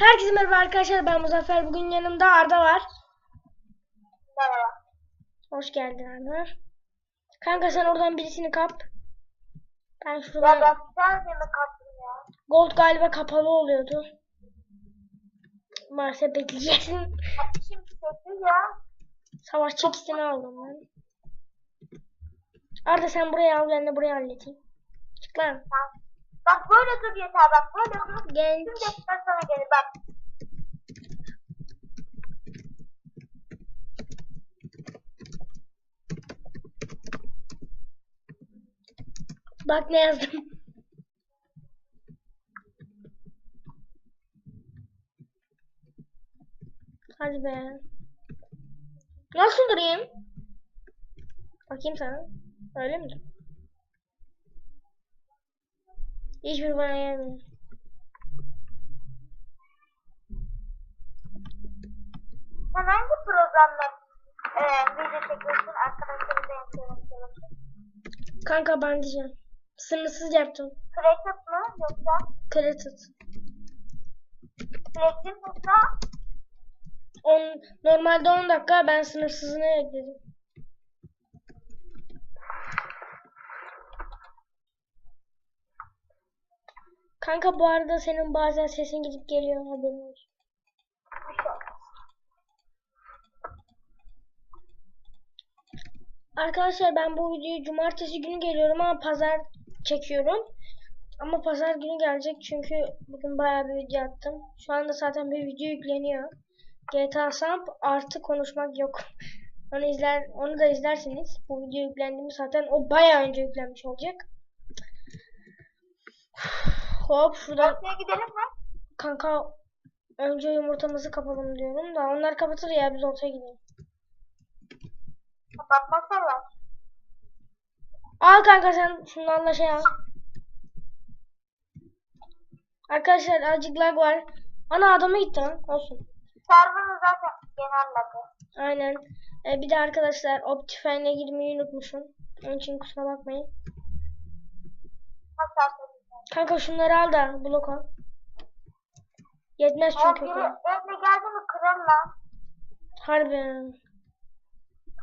Herkese merhaba arkadaşlar ben Muzaffer. Bugün yanımda Arda var. Merhaba. Hoş geldin Arda. Kanka sen oradan birisini kap. Ben Ya şuradan ben sen kattın ya? Gold galiba kapalı oluyordu. Maalesef bekleyeceksin. Çekti ya. Savaş çekisini aldım ben. Arda sen buraya al ben de buraya halledeyim. Çık lan. Ha. Bak böyle dur yeter bak böyle dur. Genç. Şimdi sana gelir bak. Bak ne yazdım. Hadi be. Nasıl durayım? Bakayım sana. Öyle mi? Hiçbir bana gelmiyor. Sen hangi programla e, video çekiyorsun? Arkadaşlarım da yapıyorum. Kanka ben diyeceğim. Sınırsız yaptım. Creative mı yoksa? Created. Creative yoksa? On, normalde 10 dakika ben sınırsızını ekledim. Kanka bu arada senin bazen sesin gidip geliyor haberin olsun. Arkadaşlar ben bu videoyu cumartesi günü geliyorum ama pazar çekiyorum. Ama pazar günü gelecek çünkü bugün bayağı bir video attım. Şu anda zaten bir video yükleniyor. GTA Samp artı konuşmak yok. Onu izler, onu da izlersiniz. Bu video yüklendiğinde zaten o bayağı önce yüklenmiş olacak. Hop şuradan Ortaya gidelim mi? kanka önce yumurtamızı kapalım diyorum da onlar kapatır ya biz ortaya gidelim. Kapatmasalar. Al kanka sen şunlarla şey al. Arkadaşlar azıcık lag var. Ana adama gitti lan. Olsun. Server'ın zaten genel lagı. Aynen. Ee, bir de arkadaşlar Optifine'e girmeyi unutmuşum. Onun için kusura bakmayın. Söyleyeceğim? Kanka şunları al da blok al. Yetmez çünkü. bu. evde geldi mi kırarım lan. Harbi.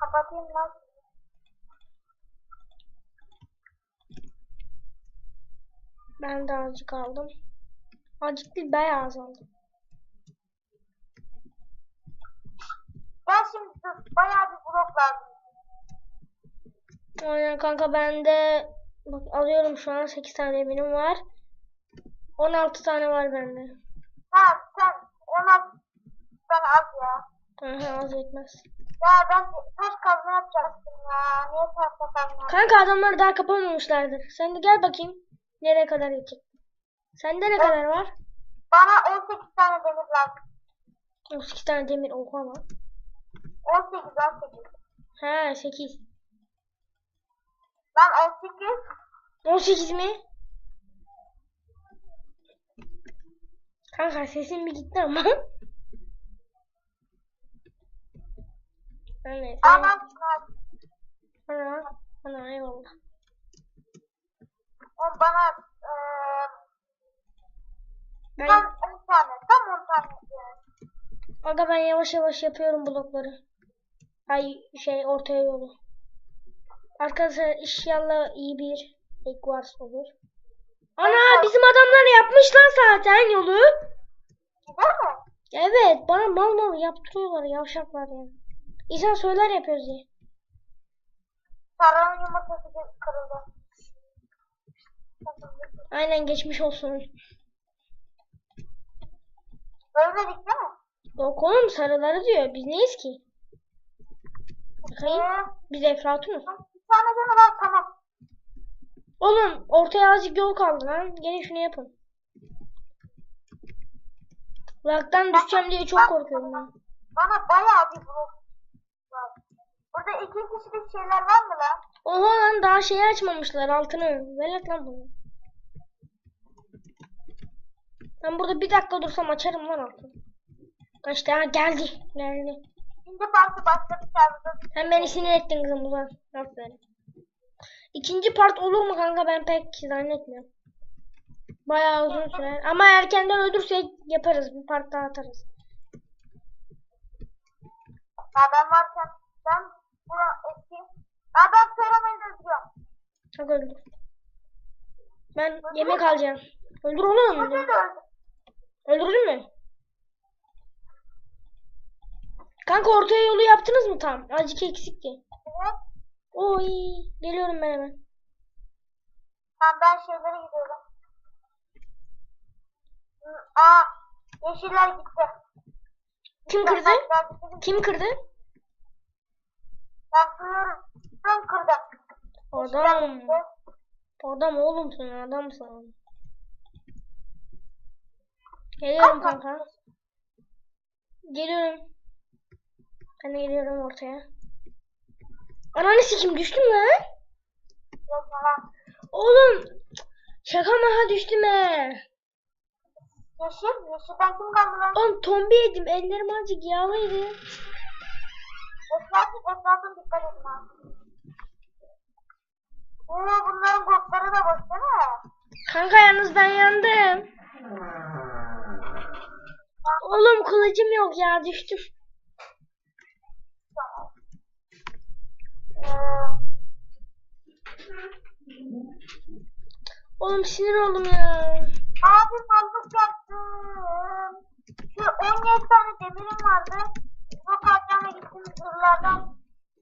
Kapatayım lan. Ben de azıcık aldım. Azıcık değil bayağı az aldım. Ben şimdi dur. Bayağı bir blok lazım. Aynen kanka ben de bak alıyorum şu an 8 tane benim var. 16 tane var bende. Ha sen ona ben az ya. Aha az yetmez. Ya ben taş kazma yapacaktım ya. Niye taş kazma? Kanka adamlar daha kapamamışlardır. Sen de gel bakayım. Nereye kadar gidecek? Sende ne kadar var? Bana 18 tane demir lazım. 32 tane demir oha lan. 18 18. He 8. Ben 18. 18 mi? Kanka sesin bir gitti ama. Neyse. Ama Ana. Ana eyvallah. o bana eee Ben, tam 10 tane. Tam 10 tane aga ben yavaş yavaş yapıyorum blokları. Ay şey ortaya yolu. Arkadaşlar inşallah iyi bir Equars olur. Ana bizim adamlar yapmışlar zaten yolu. Mi? Evet bana mal mal yaptırıyorlar yavşaklar ya. İnsan söyler yapıyoruz diye. Sarının yumurtası kırıldı. Aynen geçmiş olsun. Ölmedik değil mi? Yok oğlum sarıları diyor. Biz neyiz ki? Bakayım. Biz Eflatun'uz. Bir tane demir al tamam. Oğlum ortaya azıcık yol kaldı lan. Gene şunu yapın. Lag'dan düşeceğim diye çok korkuyorum ben. Bana bayağı bir blok var. Burada iki kişilik şeyler var mı lan? Oha lan daha şeyi açmamışlar altını. Velet lan bunu. Ben burada bir dakika dursam açarım lan altını. İşte ha geldi. Geldi. İkinci parti bir serverda. Sen beni sinir ettin kızım uzan. Aferin. İkinci part olur mu kanka ben pek zannetmiyorum. Bayağı uzun sürer. Ama erkenden ölürsek yaparız. Bir part daha atarız. Ya ben varken ben buna eski. Ya ben söylemeyi özlüyorum. Çok öldür. Ben yemek alacağım. Öldür onu. Öldü Öldür. Öldürdün mü? Kanka ortaya yolu yaptınız mı tam? Azıcık eksikti. Evet. Oy. Geliyorum ben hemen. Tamam ben şeylere gidiyorum. Aa yeşiller gitti. Kim kırdı? Kim kırdı? Ben kırıyorum. Ben kırdım. Adam. Adam oğlum sen adamsın. Geliyorum kanka. Geliyorum. Ben de geliyorum ortaya. Ananı sikim düştüm lan. Oğlum. Şaka mı ha düştüm he. Yeşil. Yeşilden kim kaldı lan? Oğlum tombi yedim. Ellerim azıcık yağlıydı. Etrafı, etrafın dikkat edin ha. Oo bunların gotları da boş değil mi? Kanka yalnız ben yandım. Oğlum kılıcım yok ya düştüm. Ee, Oğlum sinir oldum ya. abi sandık yaptım. Şu 17 tane demirim vardı. Yok harcama gittim zırhlardan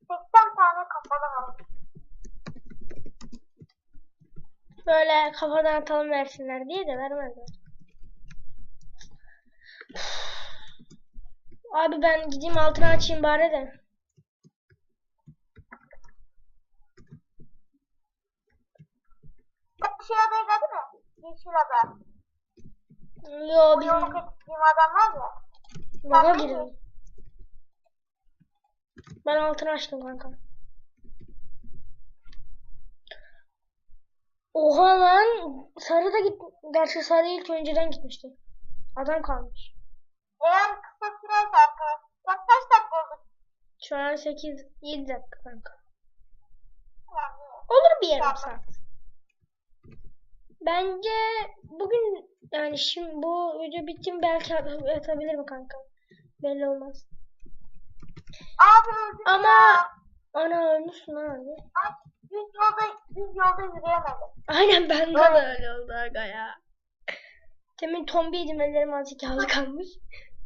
80 tane kafalı var. Böyle kafadan atalım versinler diye de vermezler. Abi ben gideyim altına açayım bari de. Bak şey adaya geldi mi? Yeşil ada. Yo bizim yoluk ettiğim adam var ya. laga girdim. Ben altını açtım kanka. Oha lan sarı da git. Gerçi sarı ilk önceden gitmişti. Adam kalmış. Eğer kısa sürerse arkadaşlar. Bak kaç dakika oldu? Şu an 8 7 dakika kanka. Olur bir yarım saat. Bence bugün yani şimdi bu video bitti mi belki at- atabilirim kanka. Belli olmaz. Abi öldüm Ama ya. ana ölmüşsün abi. Ay, Düz yolda, düz yolda yürüyemedim. Aynen bende de Evet. öyle oldu aga ya. Demin tombiydim ellerim azıcık yağlı kalmış.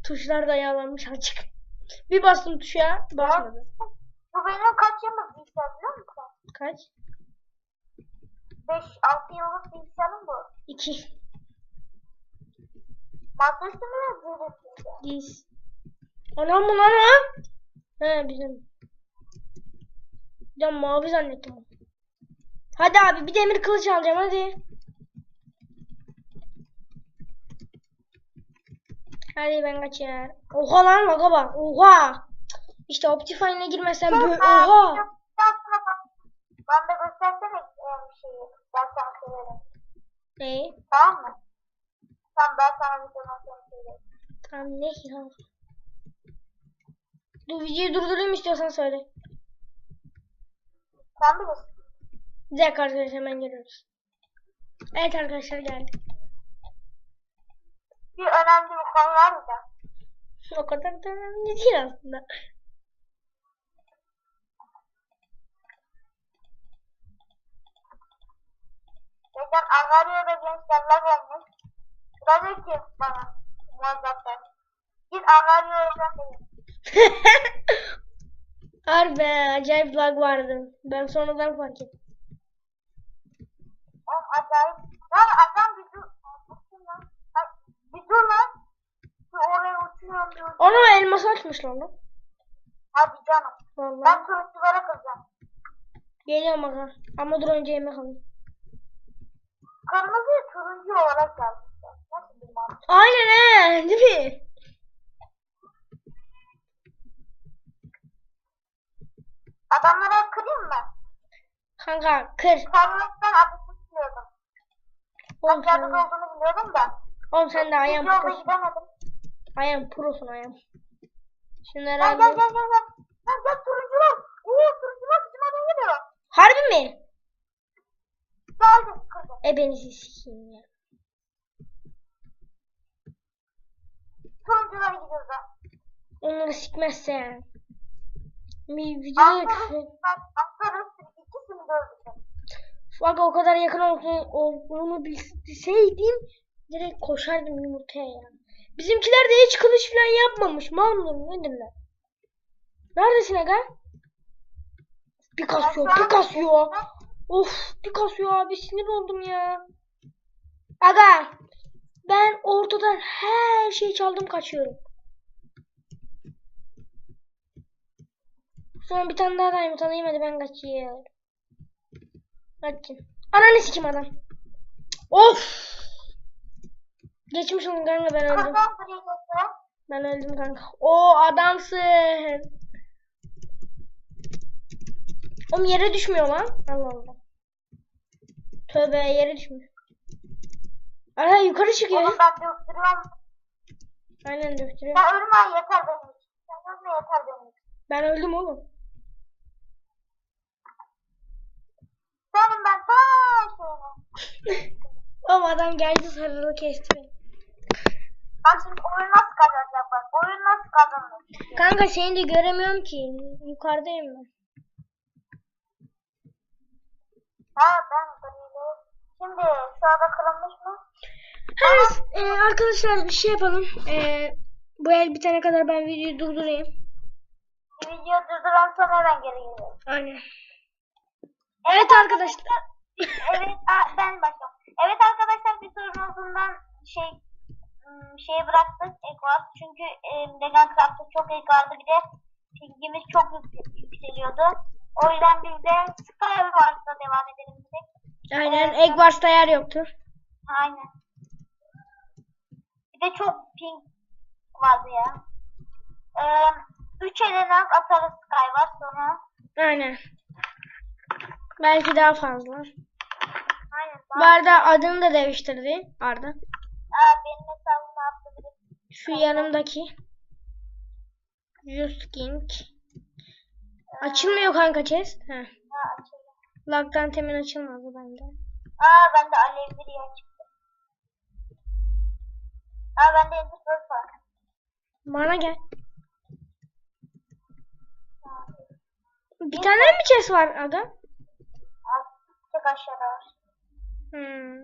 Tuşlar da yağlanmış azıcık. Bir bastım tuşa basmadı. Bu benim kaç yıllık bilgisayar biliyor musun? Kaç? 5-6 yıllık bilgisayarım bu. 2. Masaüstü mü büyüdüsüydü? Diz. Anam mı lan o? He bizim. Ya mavi zannettim. Hadi abi bir demir kılıç alacağım hadi. Hadi ben kaçar. Oha lan laga bak. Oha. İşte Optifine'e girmesen böyle oha. Ben de göstersene bir şeyi. Ben sana söylerim. Ne? Tamam mı? Tamam ben sana bir zaman sonra söylerim. Tamam ne tamam. Dur videoyu durdurayım istiyorsan söyle. Sen bilirsin. Bir dakika arkadaşlar hemen geliyoruz. Evet arkadaşlar geldik. Bir önemli bir konu var mı da? O kadar da önemli değil aslında. Geçen Ankara'da gençlerler olmuş. Dedi ki bana muazzaflar. Git Ankara'ya öğrenmeyin. Harbi acayip lag vardı. Ben sonradan fark ettim. Oğlum acayip. Lan adam bir dur. Lan. Bir dur lan. Şu oraya uçuyorum uçuyorum. Onu elmas açmış lan. Hadi canım. Vallahi. Ben turunculara kıracağım. Geliyorum aga. Ama dur önce yemek alayım. Kırmızıyı turuncu olarak yazmışlar. Nasıl bir mantık? Aynen he. Değil mi? Adamlara kırayım mı? Kanka kır. Sarılıktan adını biliyordum. Oğlum Ben sen, olduğunu biliyordum da. oğlum sen de yolda prosun. gidemedim. Ayağın prosun ayağın. Şunları Gel gel gel gel. gel. Lan gel turuncular. Oo turuncular bizim adaya geliyor. Harbi mi? Geldi kırdım. E beni sikeyim ya. Gidiyoruz ha. Onları sikmezsen. Bir videoda Ankara ikisini öldürdüm. Bak o kadar yakın olduğunu, bilseydim direkt koşardım yumurtaya ya. Bizimkiler de hiç kılıç falan yapmamış. Mıdır nedirler? Neredesin aga? Bir kasıyor, bir kasıyor. Of, bir kasıyor abi sinir oldum ya. Aga, ben ortadan her şeyi çaldım kaçıyorum. Sonra bir tane daha diamond alayım hadi ben kaçayım. Hadi. Ananı sikim adam. Of. Geçmiş olsun kanka ben öldüm. Ben öldüm kanka. O adamsın. Oğlum yere düşmüyor lan. Allah Allah. Tövbe yere düşmüyor. Ara yukarı çıkıyor. Oğlum ben döktürüyorum. Aynen döktürüyor. Sen ölme yeter benim için. Sen ölme yeter benim için. Ben öldüm oğlum. Senin ben ta. Oğlum adam geldi sarılı kesti beni. Bak şimdi oyun nasıl kazanacak bak. Oyun nasıl kazanır? Kanka seni de göremiyorum ki. Yukarıdayım ben. Ha ben. Şimdi şu anda kırılmış mı? Evet e, arkadaşlar bir şey yapalım. E, bu el bitene kadar ben videoyu durdurayım. Bir video durduran sonra hemen geri geliyorum. Aynen. Evet arkadaşlar. evet ben başlıyorum. Evet arkadaşlar bir sorunuzundan şey ım, şey bıraktık Ekvaz çünkü e, Craft'ta çok vardı bir de pingimiz çok yük- yükseliyordu. O yüzden biz de Skywars'ta devam edelim dedik. Aynen. Egg Wars'ta yer yoktu. Aynen. Bir de çok ping vardı ya. Ee, üç elene atarız Skywars sonra. Aynen. Belki daha fazla. Aynen. Bu arada adını da değiştirdi Arda. Aa, benim hesabım ne yaptı. Şu yanımdaki. Just King. Açılmıyor kanka chest. Heh. Ha açıldı. Lag'dan temin açılmadı bende. Aa bende alevli bir yer çıktı. Aa bende ender pearl var. Bana gel. Bir tane mi chest var aga? Tek aşağıda var. Hmm.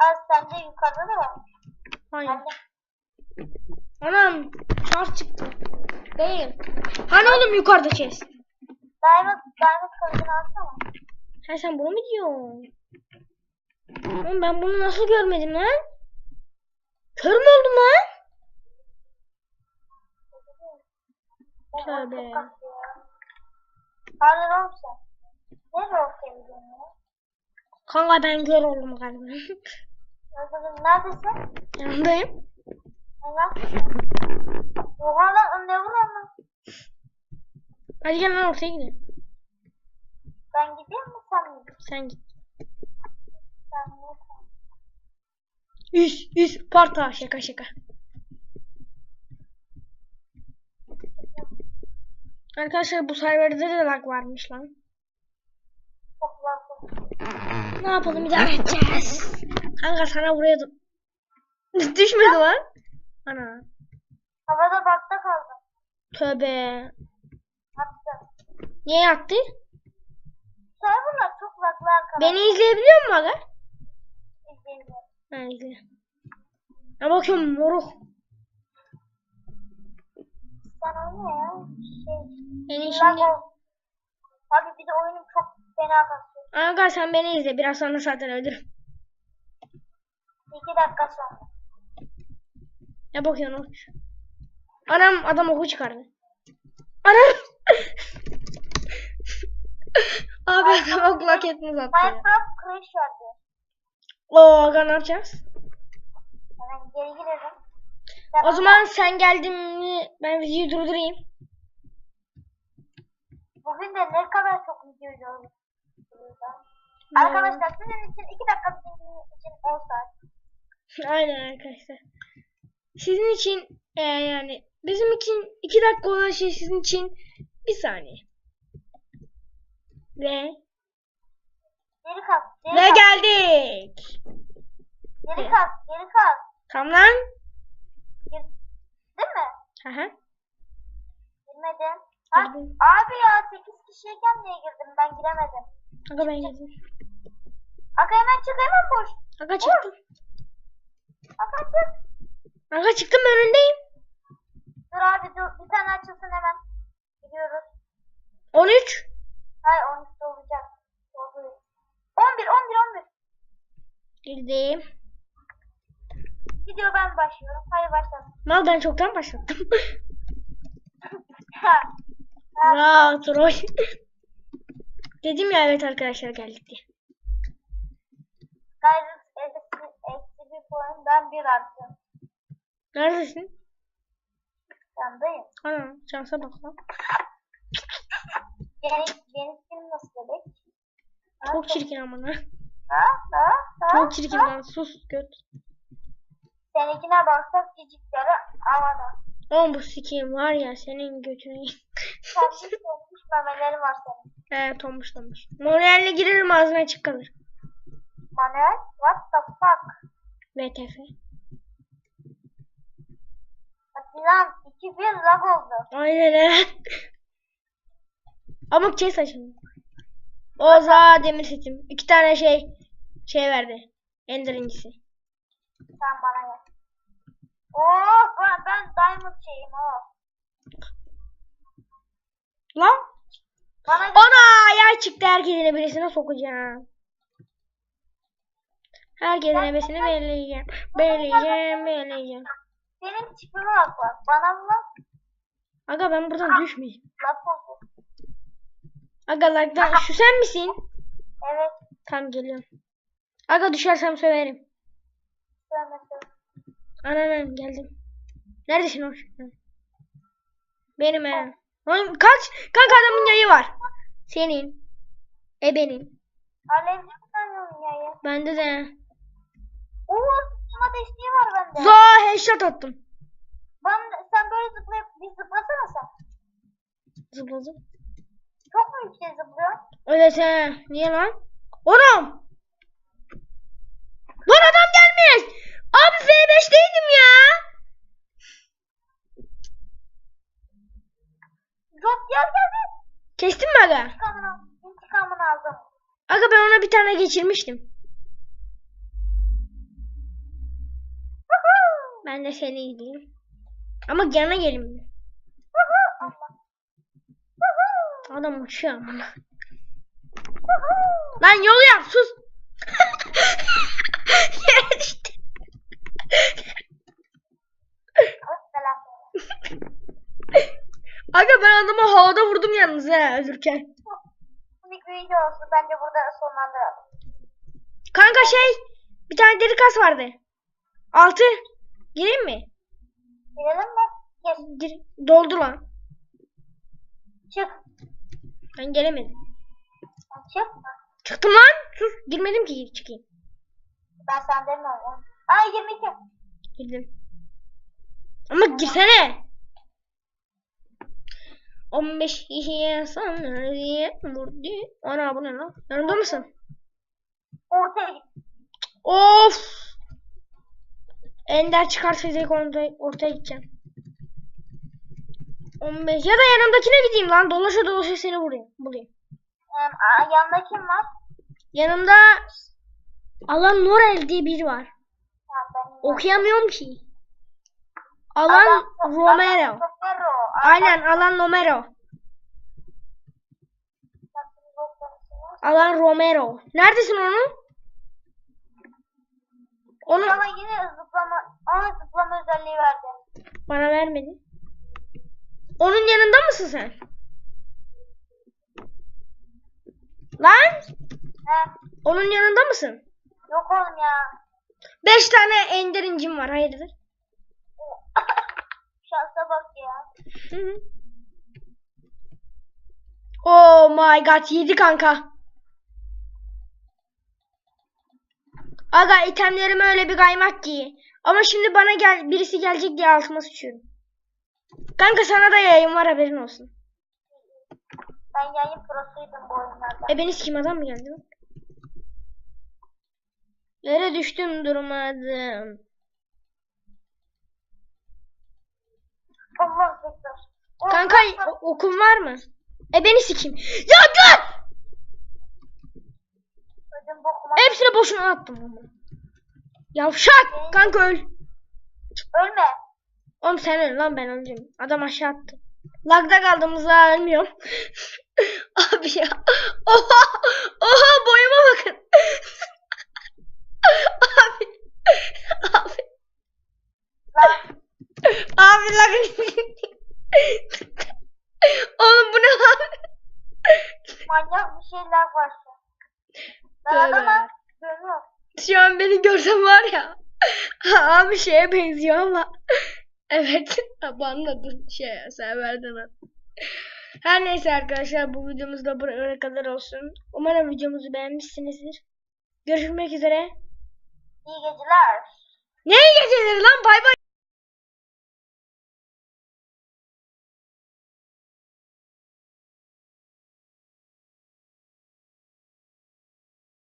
Aa sende yukarıda da var. Hayır. Bende. Anam şans çıktı. Değil. Hani oğlum yukarıda chest? Diamond, diamond kılıcını alsana. Ha sen bunu mu diyorsun? Oğlum ben bunu nasıl görmedim lan? Kör mü oldum lan? Tövbe. Pardon oğlum sen. Nereye okuyabiliyorsun ya? Kanka ben kör oldum galiba. Neredesin? Yanındayım. Ne lan? Oha lan ne vuruyor lan? Hadi gel lan ortaya gidelim. Ben gideyim mi sen mi? Sen git. Sen ne sen? Üs üs parta şaka şaka. Arkadaşlar bu serverde de lag varmış lan. Ne yapalım idare edeceğiz. Kanka sana buraya da... Düşmedi lan. Ana. Havada bakta kaldım. Tövbe. Attım. Niye yattı? Serverlar çok uzaklı arkadaşlar. Beni izleyebiliyor musun aga? izleyemiyorum. Ha izle. Ya bakıyorum moruk. Sen oyna ya. Şey. Beni şimdi... Abi bir de oyunum çok fena kasıyor. Aga sen beni izle. Biraz sonra zaten ölürüm. İki dakika sonra. Ya bakıyorsun oç. Anam adam oku çıkardı. Anam. Abi adam ok laketini attı ya. Minecraft crash verdi. Oo aga ne yapacağız? Hemen geri girelim. Sen O zaman sen geldin mi ben videoyu durdurayım. Bugün de ne kadar çok video gördüm. Arkadaşlar sizin için iki dakika bizim için 10 saat. Aynen arkadaşlar. Sizin için e, yani bizim için iki dakika olan şey sizin için bir saniye. Ve Geri kalk. Geri ve kalk. geldik. Geri kalk. Geri kalk. Tamam lan. Geri, Hı hı. Girmedin. Ha, Girdim. abi ya 8 kişiyken niye girdim? Ben giremedim. Aga ben girdim. Aga hemen çık hemen koş. Aga çıktım. Aga çık. Aga çıktım önündeyim. Dur abi dur. Bir tane açılsın hemen. Gidiyoruz. 13. Hayır 13'te olacak. Oldu. 11 11 11. Girdim. Gidiyor ben başlıyorum. Hadi başla. Mal ben çoktan başlattım. Rahat ol. Dedim ya evet arkadaşlar geldik diye. Gayrı eksi, eksi bir puan. Ben bir arttım. Neredesin? Yandayım. Ana şansa bak lan. Yeni, yeni film nasıl bebek? Çok çirkin amına. Ha? Ha? Ha? Çok çirkin ha? lan sus göt. Seninkine baksak cicikleri havada. Oğlum bu sikiyim var ya senin götüne. Kendisi olmuş memeleri var senin. He tombuş tombuş. Moral'le girerim ağzına açık kalır. Manuel, what the fuck? VTF. Lan 2-1 lag oldu. Aynen öyle. Ama kes açalım. Oza demir setim. İki tane şey şey verdi. Ender incisi. Sen bana gel. Oo ben, ben diamond şeyim o. Lan. Bana. Ana yay çıktı herkesin ebesine sokacağım. Herkesin ebesini belirleyeceğim. Belirleyeceğim, belirleyeceğim. Senin tipine bak bak. Bana bak. Aga ben buradan düşmeyeyim. Laf oldu. Aga lagdan şu sen misin? Evet. Tam geliyorum. Aga düşersem söverim. Söylemesin. Ananın geldim. Neredesin hoş? Benim he. Lan kaç? Kanka adamın yayı var. Senin. Ebenin. Alevli sanıyorsun yayı? Bende de. Desteği var bende. Za headshot attım. Ben, sen böyle zıplayıp bir zıplasana sen. Zıpladım. Çok mu yüksek zıplıyorsun? Öyle sen. Niye lan? Onam. Lan adam gelmiş. Abi V5'teydim ya. Yok gel gel gel. Kestin mi aga? İntikamını, intikamını aldım. Aga ben ona bir tane geçirmiştim. Ben de seni gideyim. Ama yana. Woohoo! Adam uçuyor ama. Lan yol yap sus. Yere düştü. Aga ben adamı havada vurdum yalnız he. Minik bir video olsun. Bence burada sonlandıralım. Kanka şey bir tane deri kas vardı. Altı. Gireyim mi? Girelim mi? Gir. Gir. Doldu lan. Çık. Ben gelemedim. Çık. Çıktım lan. Sus. Girmedim ki çıkayım. Ben sen demiyorum. Ay 22. Girdim. Ama girsene. 15 kişiye sonra diye vurdu. Ana bu ne lan? Yanımda mısın? Ortaya git. Of. Ender çıkarsa direkt ortaya, ortaya gideceğim. 15 ya da yanımdakine gideyim lan. Dolaşa dolaşa seni vurayım. Bulayım. Yanında kim var? Yanımda Alan Norel diye biri var. Ben Okuyamıyorum ki. Alan Romero. Romero. Aynen Alan Romero. Alan Romero. Neredesin onun? Bana yine zıplama, ona zıplama özelliği verdi. bana vermedi. Onun yanında mısın sen? Lan! He. Onun yanında mısın? Yok oğlum ya. Beş tane ender incim var hayırdır? Şansa bak ya. Hı hı. Oh my god yedi kanka. Aga itemlerim öyle bir kaymak ki. Ama şimdi bana gel birisi gelecek diye altıma sıçıyorum. Kanka sana da yayın var haberin olsun. Ben yayın prosuydum bu oyunlarda. E beni kim adam mı geldi? Yere düştüm durmadım. Allah O- okun var mı? E beni sikeyim. Ya gel! Hepsini boşuna attım. Yavşak! Kanka öl. Ölme. Oğlum sen öl lan ben öleceğim. Adam aşağı attı. Lagda kaldığımızda ölmüyorum. Abi ya. Oha! Oha boyuma bakın. abi. Abi. Lan Abi lag. Oğlum bu ne lan? manyak bir şeyler var görüyorum. Şu an beni görsem var ya. Abi şeye benziyor ama. Evet. Abi anladın. Şey serverden at. Her neyse arkadaşlar bu videomuz da buraya kadar olsun. Umarım videomuzu beğenmişsinizdir. Görüşmek üzere. İyi geceler. Ne geceleri lan bay bay.